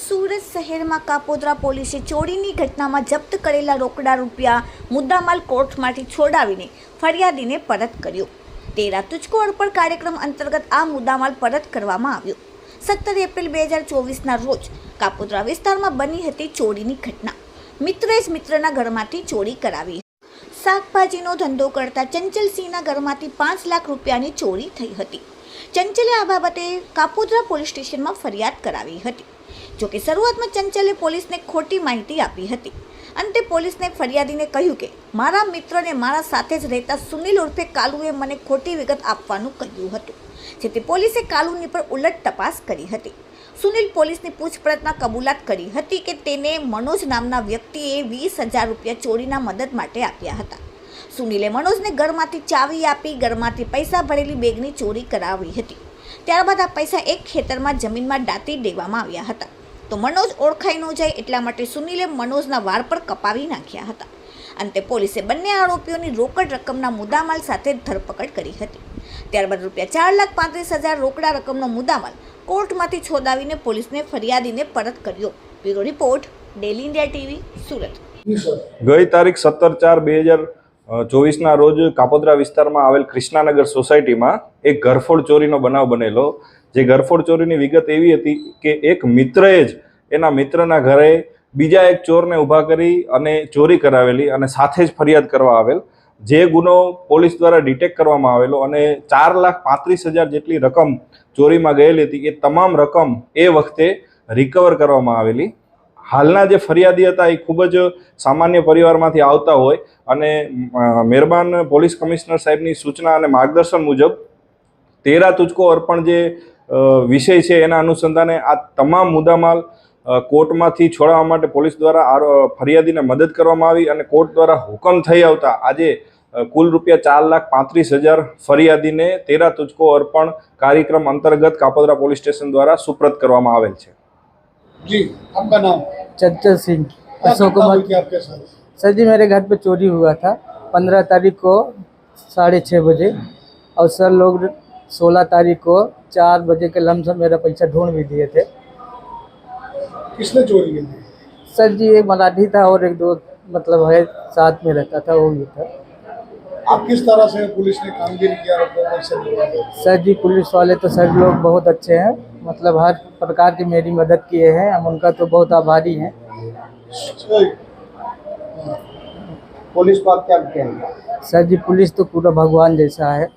સુરત શહેરમાં કાપોદ્રા પોલીસે ચોરીની ઘટનામાં જપ્ત કરેલા રોકડા રૂપિયા મુદ્દામાલ કોર્ટમાંથી છોડાવીને ફરિયાદીને પરત કર્યો. તેરા તુચકો અર્પણ કાર્યક્રમ અંતર્ગત આ મુદ્દામાલ પરત કરવામાં આવ્યો. સત્તર એપ્રિલ બે હજાર ચોવીસના રોજ કાપોદ્રા વિસ્તારમાં બની હતી ચોરીની ઘટના. મિત્રએ જ મિત્રના ઘરમાંથી ચોરી કરાવી. શાકભાજીનો ધંધો કરતા ચંચલસિંહના ઘરમાંથી પાંચ લાખ રૂપિયાની ચોરી થઈ હતી. ચંચલે આ બાબતે કાપોદ્રા પોલીસ સ્ટેશનમાં ફરિયાદ કરાવી હતી. જોકે શરૂઆતમાં ચંચલે પોલીસને ખોટી માહિતી આપી હતી. અંતે પોલીસને ફરિયાદીને કહ્યું કે, મારા મિત્રને મારા સાથે જ રહેતા સુનિલ ઉર્ફે કાલુએ મને ખોટી વિગત આપવાનું કહ્યું હતું, જેથી પોલીસે કાલુની પર ઉલટ તપાસ કરી હતી. સુનિલ પોલીસની પૂછપરછમાં કબૂલાત કરી હતી કે તેને મનોજ નામના વ્યક્તિએ વીસ હજાર રૂપિયા ચોરીના મદદ માટે આપ્યા હતા. સુનિલે મનોજને ઘરમાંથી ચાવી આપી, ઘરમાંથી પૈસા ભરેલી બેગની ચોરી કરાવી હતી. ત્યારબાદ આ પૈસા એક ખેતરમાં જમીનમાં દાટી દેવામાં આવ્યા હતા. તો મનોજ ઓળખાઈ ન જાય એટલા માટે સુનિલે મનોજના વાળ પર કપાવી નાખ્યા હતા. અંતે પોલીસે બંને આરોપીઓની રોકડ રકમના મુદ્દામાલ સાથે ધરપકડ કરી હતી. ત્યારબાદ રૂપિયા ચાર લાખ પાંત્રીસ હજાર રોકડા રકમનો મુદ્દામાલ કોર્ટમાંથી છોડાવીને પોલીસને ફરિયાદીને પરત કર્યો. Bureau report, daily India TV, Surat. ગઈ તારીખ સત્તર ચાર બે હજાર ચોવીસના રોજ કાપોદ્રા વિસ્તારમાં આવેલ કૃષ્ણાનગર સોસાયટીમાં એક ઘરફોડ ચોરીનો બનાવ બનેલો. જે ઘરફોડ ચોરીની વિગત એવી હતી કે એક મિત્રએ જ એના મિત્રના ઘરે બીજા એક ચોરને ઊભા કરી અને ચોરી કરાવેલી અને સાથે જ ફરિયાદ કરવા આવેલ. જે ગુનો પોલીસ દ્વારા ડિટેક્ટ કરવામાં આવેલો અને ચાર લાખ પાંત્રીસ હજાર જેટલી રકમ ચોરીમાં ગયેલી હતી. એ તમામ રકમ એ વખતે રિકવર કરવામાં આવેલી. હાલના જે ફરિયાદી હતા એ ખૂબ જ સામાન્ય પરિવારમાંથી આવતા હોય અને મહેરબાન પોલીસ કમિશનર સાહેબની સૂચના અને માર્ગદર્શન મુજબ તેરા તુચકો અર્પણ જે વિષય છે એના અનુસંધાને આ તમામ મુદ્દામાલ કોર્ટમાંથી છોડાવવા માટે પોલીસ દ્વારા ફરિયાદીને મદદ કરવામાં આવી અને કોર્ટ દ્વારા હુકમ થઈ આવતા આજે કુલ રૂપિયા ચાર લાખ પાંત્રીસ હજાર ફરિયાદીને તેરા તુચકો અર્પણ કાર્યક્રમ અંતર્ગત કાપોદ્રા પોલીસ સ્ટેશન દ્વારા સુપ્રત કરવામાં આવેલ છે. जी आपका नाम? चंचल सिंह अशोक कुमार। हुई आपके साथ? सर जी मेरे घर पे चोरी हुआ था पंद्रह तारीख को साढ़े छः बजे और सर लोग सोलह तारीख को चार बजे के लमसम मेरा पैसा ढूंढ भी दिए थे। किसने चोरी की सर जी एक मराठी था और एक दो मतलब है साथ में रहता था वो भी था। आप किस तरह से पुलिस ने कामगिरी किया सर जी पुलिस वाले तो सर लोग बहुत अच्छे हैं। मतलब हर प्रकार की मेरी मदद किए हैं हम उनका तो बहुत आभारी हैं। पुलिस को आप क्या कहेंगे सर जी पुलिस तो पूरा भगवान जैसा है।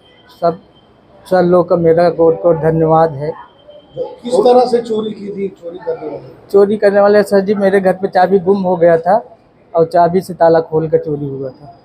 सब सर लोग का मेरा कोट कोट धन्यवाद है। किस तरह से चोरी की थी चोरी करने वाले? चोरी करने वाले सर जी मेरे घर पे चाबी गुम हो गया था और चाबी से ताला खोल कर चोरी हुआ था।